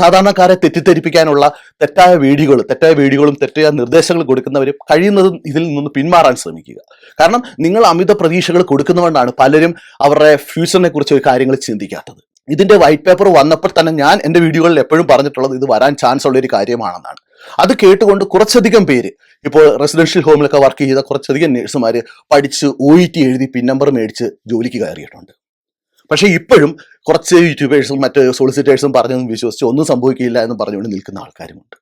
സാധാരണക്കാരെ തെറ്റിദ്ധരിപ്പിക്കാനുള്ള തെറ്റായ വീഡിയോകൾ തെറ്റായ വീഡിയോകളും തെറ്റായ നിർദ്ദേശങ്ങൾ കൊടുക്കുന്നവർ കഴിയുന്നതും ഇതിൽ നിന്ന് പിന്മാറാൻ ശ്രമിക്കുക. കാരണം നിങ്ങൾ അമിത പ്രതീക്ഷകൾ കൊടുക്കുന്നതുകൊണ്ടാണ് പലരും അവരുടെ ഫ്യൂച്ചറിനെ കുറിച്ച് കാര്യങ്ങൾ ചിന്തിക്കാത്തത്. ഇതിന്റെ വൈറ്റ് പേപ്പർ വന്നപ്പോൾ തന്നെ ഞാൻ എന്റെ വീഡിയോകളിൽ എപ്പോഴും പറഞ്ഞിട്ടുള്ളത് ഇത് വരാൻ ചാൻസ് ഉള്ള ഒരു കാര്യമാണെന്നാണ്. അത് കേട്ടുകൊണ്ട് കുറച്ചധികം പേര് ഇപ്പോൾ റെസിഡൻഷ്യൽ ഹോമിലൊക്കെ വർക്ക് ചെയ്ത കുറച്ചധികം നേഴ്സുമാർ പഠിച്ച് ഒ ഇ ടി എഴുതി പിൻ നമ്പർ മേടിച്ച് ജോലിക്ക് കയറിയിട്ടുണ്ട്. പക്ഷേ ഇപ്പോഴും കുറച്ച് യൂട്യൂബേഴ്സും മറ്റ് സോളിസിറ്റേഴ്സും പറഞ്ഞതും വിശ്വസിച്ച് ഒന്നും സംഭവിക്കില്ല എന്ന് പറഞ്ഞുകൊണ്ട് നിൽക്കുന്ന ആൾക്കാരുമുണ്ട്.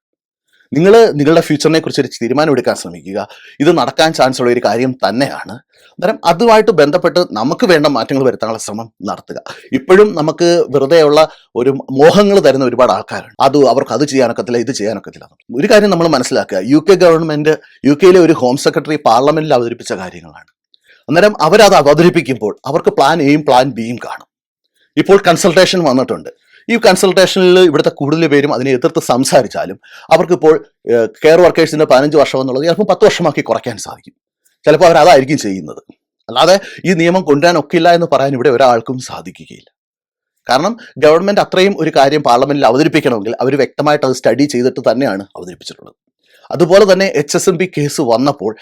നിങ്ങൾ നിങ്ങളുടെ ഫ്യൂച്ചറിനെ കുറിച്ച് ഒരു തീരുമാനം എടുക്കാൻ ശ്രമിക്കുക. ഇത് നടക്കാൻ ചാൻസ് ഉള്ള ഒരു കാര്യം തന്നെയാണ്. അന്നേരം അതുമായിട്ട് ബന്ധപ്പെട്ട് നമുക്ക് വേണ്ട മാറ്റങ്ങൾ വരുത്താനുള്ള ശ്രമം നടത്തുക. ഇപ്പോഴും നമുക്ക് വെറുതെയുള്ള ഒരു മോഹങ്ങൾ തരുന്ന ഒരുപാട് ആൾക്കാരുണ്ട്. അത് അവർക്ക് അത് ചെയ്യാനൊക്കത്തില്ല ഇത് ചെയ്യാനൊക്കത്തില്ല. ഒരു കാര്യം നമ്മൾ മനസ്സിലാക്കുക. യു കെ ഗവൺമെന്റ് യു കെയിലെ ഒരു ഹോം സെക്രട്ടറി പാർലമെന്റിൽ അവതരിപ്പിച്ച കാര്യങ്ങളാണ്. അന്നേരം അവരത് അവതരിപ്പിക്കുമ്പോൾ അവർക്ക് പ്ലാൻ എയും പ്ലാൻ ബിയും കാണും. ഇപ്പോൾ കൺസൾട്ടേഷൻ വന്നിട്ടുണ്ട്. ഈ കൺസൾട്ടേഷനിൽ ഇവിടുത്തെ കൂടുതൽ പേരും അതിനെ എതിർത്ത് സംസാരിച്ചാലും അവർക്കിപ്പോൾ കെയർ വർക്കേഴ്സിന്റെ പതിനഞ്ച് വർഷം എന്നുള്ളത് ചിലപ്പോൾ പത്ത് വർഷമാക്കി കുറയ്ക്കാൻ സാധിക്കും. ചിലപ്പോൾ അവർ അതായിരിക്കും ചെയ്യുന്നത്. അല്ലാതെ ഈ നിയമം കൊണ്ടുവരാൻ ഒക്കില്ല എന്ന് പറയാൻ ഇവിടെ ഒരാൾക്കും സാധിക്കുകയില്ല. കാരണം ഗവൺമെന്റ് അത്രയും ഒരു കാര്യം പാർലമെന്റിൽ അവതരിപ്പിക്കണമെങ്കിൽ അവർ വ്യക്തമായിട്ട് അത് സ്റ്റഡി ചെയ്തിട്ട് തന്നെയാണ് അവതരിപ്പിച്ചിട്ടുള്ളത്. അതുപോലെ തന്നെ H S M P case വന്നപ്പോൾ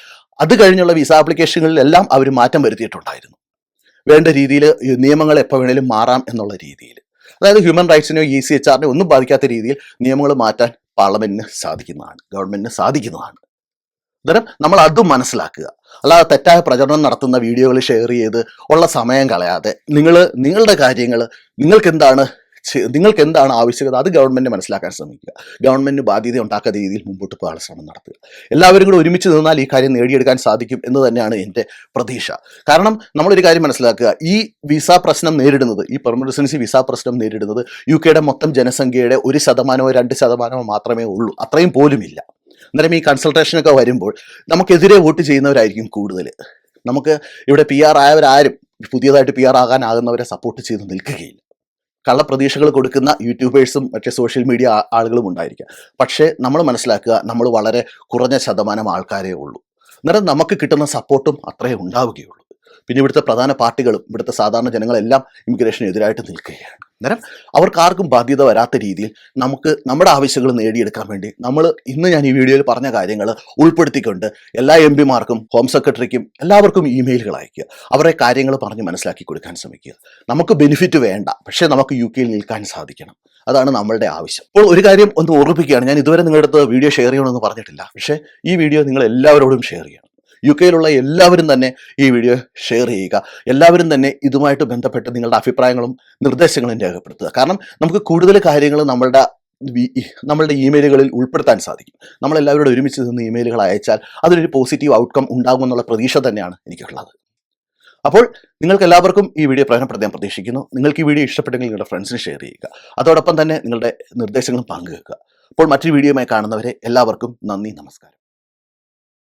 അത് കഴിഞ്ഞുള്ള വിസ ആപ്ലിക്കേഷനുകളിലെല്ലാം അവർ മാറ്റം വരുത്തിയിട്ടുണ്ടായിരുന്നു. വേണ്ട രീതിയിൽ നിയമങ്ങൾ എപ്പോൾ വേണേലും മാറാം എന്നുള്ള രീതിയിൽ അതായത് ഹ്യൂമൻ റൈറ്റ്സിനെയോ ഇ സി എച്ച് ആറിനെയോ ഒന്നും ബാധിക്കാത്ത രീതിയിൽ നിയമങ്ങൾ മാറ്റാൻ പാർലമെന്റിന് സാധിക്കുന്നതാണ് ഗവൺമെന്റിന് സാധിക്കുന്നതാണ്. അന്നേരം നമ്മൾ അതും മനസ്സിലാക്കുക. അല്ലാതെ തെറ്റായ പ്രചരണം നടത്തുന്ന വീഡിയോകൾ ഷെയർ ചെയ്ത് ഉള്ള സമയം കളയാതെ നിങ്ങൾ നിങ്ങളുടെ കാര്യങ്ങൾ നിങ്ങൾക്ക് എന്താണ് നിങ്ങൾക്ക് എന്താണ് ആവശ്യകത? അത് ഗവൺമെന്റ് മനസ്സിലാക്കാൻ ശ്രമിക്കുക. ഗവൺമെന്റ് ബാധ്യത ഉണ്ടാക്കാത്ത രീതിയിൽ മുമ്പോട്ട് പോകാനുള്ള ശ്രമം നടത്തുക. എല്ലാവരും കൂടെ ഒരുമിച്ച് നിന്നാൽ ഈ കാര്യം നേടിയെടുക്കാൻ സാധിക്കും എന്ന് തന്നെയാണ് എന്റെ പ്രതീക്ഷ. കാരണം നമ്മളൊരു കാര്യം മനസ്സിലാക്കുക. ഈ വിസ പ്രശ്നം നേരിടുന്നത് ഈ പെർമനന്റ് വിസ പ്രശ്നം നേരിടുന്നത് യു കെയുടെ മൊത്തം ജനസംഖ്യയുടെ ഒരു ശതമാനമോ രണ്ട് ശതമാനമോ മാത്രമേ ഉള്ളൂ. അത്രയും പോലുമില്ല. അന്നേരം ഈ കൺസൾട്ടേഷനൊക്കെ വരുമ്പോൾ നമുക്കെതിരെ വോട്ട് ചെയ്യുന്നവരായിരിക്കും കൂടുതൽ. നമുക്ക് ഇവിടെ പി ആർ ആയവരാരും പുതിയതായിട്ട് പി ആർ ആകാനാകുന്നവരെ സപ്പോർട്ട് ചെയ്ത് നിൽക്കുകയില്ല. കള്ളപ്രതീക്ഷകൾ കൊടുക്കുന്ന യൂട്യൂബേഴ്സും മറ്റേ സോഷ്യൽ മീഡിയ ആളുകളും ഉണ്ടായിരിക്കാം. പക്ഷേ നമ്മൾ മനസ്സിലാക്കുക നമ്മൾ വളരെ കുറഞ്ഞ ശതമാനം ആൾക്കാരേ ഉള്ളൂ. അന്നേരം നമുക്ക് കിട്ടുന്ന സപ്പോർട്ടും അത്രേ ഉണ്ടാവുകയുള്ളൂ. പിന്നെ ഇവിടുത്തെ പ്രധാന പാർട്ടികളും ഇവിടുത്തെ സാധാരണ ജനങ്ങളെല്ലാം ഇമിഗ്രേഷന് എതിരായിട്ട് നിൽക്കുകയാണ്. അന്നേരം അവർക്ക് ആർക്കും ബാധ്യത വരാത്ത രീതിയിൽ നമുക്ക് നമ്മുടെ ആവശ്യങ്ങൾ നേടിയെടുക്കാൻ വേണ്ടി നമ്മൾ ഇന്ന് ഞാൻ ഈ വീഡിയോയിൽ പറഞ്ഞ കാര്യങ്ങൾ ഉൾപ്പെടുത്തിക്കൊണ്ട് എല്ലാ എം പിമാർക്കും ഹോം സെക്രട്ടറിക്കും എല്ലാവർക്കും ഇമെയിലുകൾ അയക്കുക അവരെ കാര്യങ്ങൾ പറഞ്ഞ് മനസ്സിലാക്കി കൊടുക്കാൻ ശ്രമിക്കുക. നമുക്ക് ബെനിഫിറ്റ് വേണ്ട പക്ഷേ നമുക്ക് യു കെയിൽ നിൽക്കാൻ സാധിക്കണം. അതാണ് നമ്മളുടെ ആവശ്യം. അപ്പോൾ ഒരു കാര്യം ഒന്ന് ഓർമ്മിപ്പിക്കുകയാണ്. ഞാൻ ഇതുവരെ നിങ്ങളുടെ അടുത്ത് വീഡിയോ ഷെയർ ചെയ്യണമെന്ന് പറഞ്ഞിട്ടില്ല. പക്ഷേ ഈ വീഡിയോ നിങ്ങൾ എല്ലാവരോടും ഷെയർ ചെയ്യണം. യു കെയിലുള്ള എല്ലാവരും തന്നെ ഈ വീഡിയോ ഷെയർ ചെയ്യുക. എല്ലാവരും തന്നെ ഇതുമായിട്ട് ബന്ധപ്പെട്ട് നിങ്ങളുടെ അഭിപ്രായങ്ങളും നിർദ്ദേശങ്ങളും രേഖപ്പെടുത്തുക. കാരണം നമുക്ക് കൂടുതൽ കാര്യങ്ങൾ നമ്മളുടെ നമ്മളുടെ ഇമെയിലുകളിൽ ഉൾപ്പെടുത്താൻ സാധിക്കും. നമ്മളെല്ലാവരോടും ഒരുമിച്ച് നിന്ന് ഇമെയിലുകൾ അയച്ചാൽ അതിനൊരു പോസിറ്റീവ് ഔട്ട്കം ഉണ്ടാകും എന്നുള്ള പ്രതീക്ഷ തന്നെയാണ് എനിക്കുള്ളത്. അപ്പോൾ നിങ്ങൾക്ക് എല്ലാവർക്കും ഈ വീഡിയോ പ്രയോജനപ്പെടുത്താൻ ഞാൻ പ്രതീക്ഷിക്കുന്നു. നിങ്ങൾക്ക് ഈ വീഡിയോ ഇഷ്ടപ്പെട്ടെങ്കിൽ നിങ്ങളുടെ ഫ്രണ്ട്സിന് ഷെയർ ചെയ്യുക. അതോടൊപ്പം തന്നെ നിങ്ങളുടെ നിർദ്ദേശങ്ങളും പങ്കുവെക്കുക. അപ്പോൾ മറ്റൊരു വീഡിയോയുമായി കാണുന്നവരെ എല്ലാവർക്കും നന്ദി നമസ്കാരം.